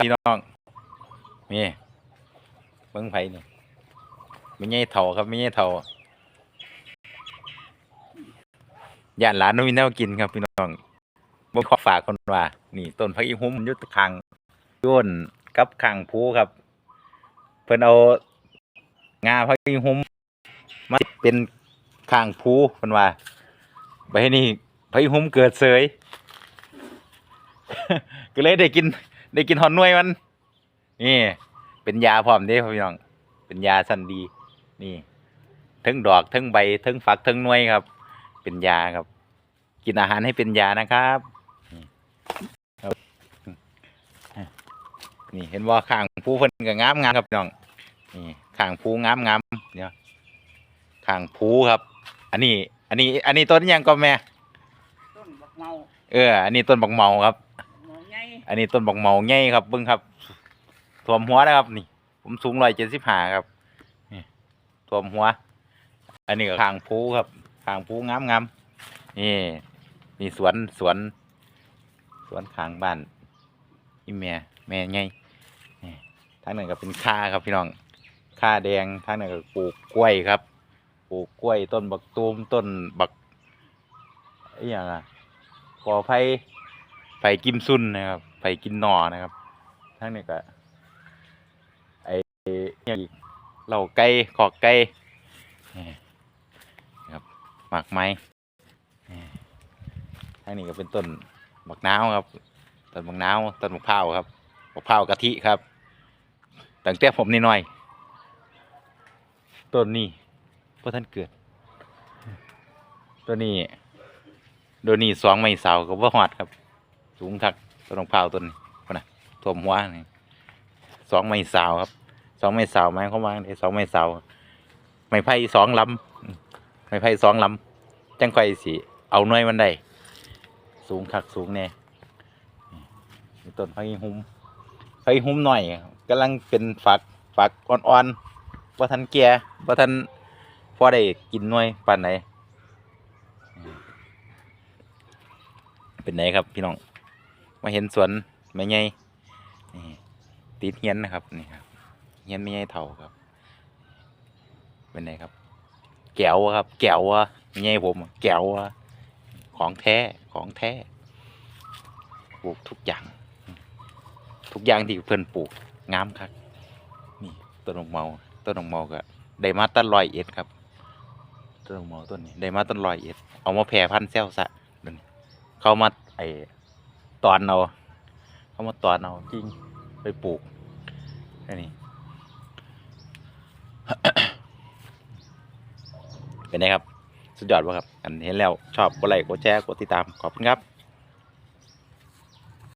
พี่น้องนี่เบิ้งไผ่นี่ไม่ใช่เถาครับไม่ใช่เถาย่านหลานน้มีแนวกินครับพี่น้องบ่ขอฝากคนว่า นี่ต้นพักอีหุ้มยุตคางย่นกับคางผูครับ เพิ่นเอางาพักอีหุ้มมาเป็นคางผูเพิ่นว่าไปนี่พักอีหุ้มเกิดเสยก็เลยได้กิน ได้กินหอนหน่วยมัน นี่ เป็นยาพร้อมเด้พี่น้อง เป็นยาสันดี นี่ทั้งดอกทั้งใบทั้งฝักทั้งหน่วยครับ เป็นยาครับ กินอาหารให้เป็นยานะครับนี่ครับ นี่เห็นว่าข้างผู้เพิ่นก็งามงามครับพี่น้อง นี่ข้างผู้งามงามเนี่ยข้างผู้ครับ อันนี้ อันนี้ อันนี้ต้นหยังก็แม่ ต้นบักเมา เออ อันนี้ต้นบักเมาครับเมาใหญ่ อันนี้ต้นบักเมาใหญ่ครับเบิ้งครับท่วมหัวนะครับนี่ ผมสูงร้อยเจ็ดสิบห้าครับนี่ท่วมหัว อันนี้ก็ขางภูครับขางภูงามงามนี่นี่สวนสวน สวนขางบ้านอีแม่แม่ใหญ่นี่ทางนั้นก็เป็นข่าครับพี่น้องข่าแดงทางนั้นก็ปลูกกล้วยครับปลูกกล้วยต้นบักตูมต้นบักไออย่างอะกอไผ่ไผ่กิมซุนนะครับ ไผกินหนอนะครับทั้งนี้ก็ไอ้เนี่ยอีกเหล่าไก่ขอกไก่นี่นะครับหมากไม้ทั้งนี้ก็เป็นต้นบักนาวครับต้นบักนาวต้นมะพร้าวครับมะพร้าวกะทิครับตั้งแต่ผมน้อยต้นนี้พระท่านเกิดต้นนี้โดนนี้สองไม้เสากับว่าหอดครับ สูงทัก ต้นมะพร้าวต้นนี้นะท่วมหัวนี่สองไม้สาวครับสองไม้สาวไม้เข้ามาได้สองไม้สาวไม้ไผ่สองลำไม้ไผ่สองลำจังไฟสีเอาหน่วยมันได้สูงคักสูงแน่นี่ต้นไผ่หุ้มไผ่หุ้มหน่อยกำลังเป็นฝักฝักอ่อนๆว่าทันแก่ว่าทันพอได้กินหน่วยปานไหนเป็นไหนครับพี่น้อง มาเห็นสวนไม่ไงนี่ติดเฮียนนะครับนี่ครับเฮียนไม่ไงเท่าครับเป็นไงครับแก้วอะครับ แก้วอะไม่ไงผมแก้วอะของแท้ของแท้ปลูกทุกอย่าง ทุกอย่างที่เพื่อนปลูกงามครับนี่ต้นดอกเมาต้นดอกเมาก็ได้มาตั้งร้อยเอ็ดครับต้นดอกเมาต้นนี้ได้มาตั้งร้อยเอ็ดเอามาแผ่พันธุ์เซลซะเดินเขามาไอ ตอนเอาเขามาตอนเอาจริงไปปลูกอันนี้เป็นไงครับ สุดยอดปะครับ อันเห็นแล้วชอบกดไลค์กดแชร์กดติดตามขอบคุณครับ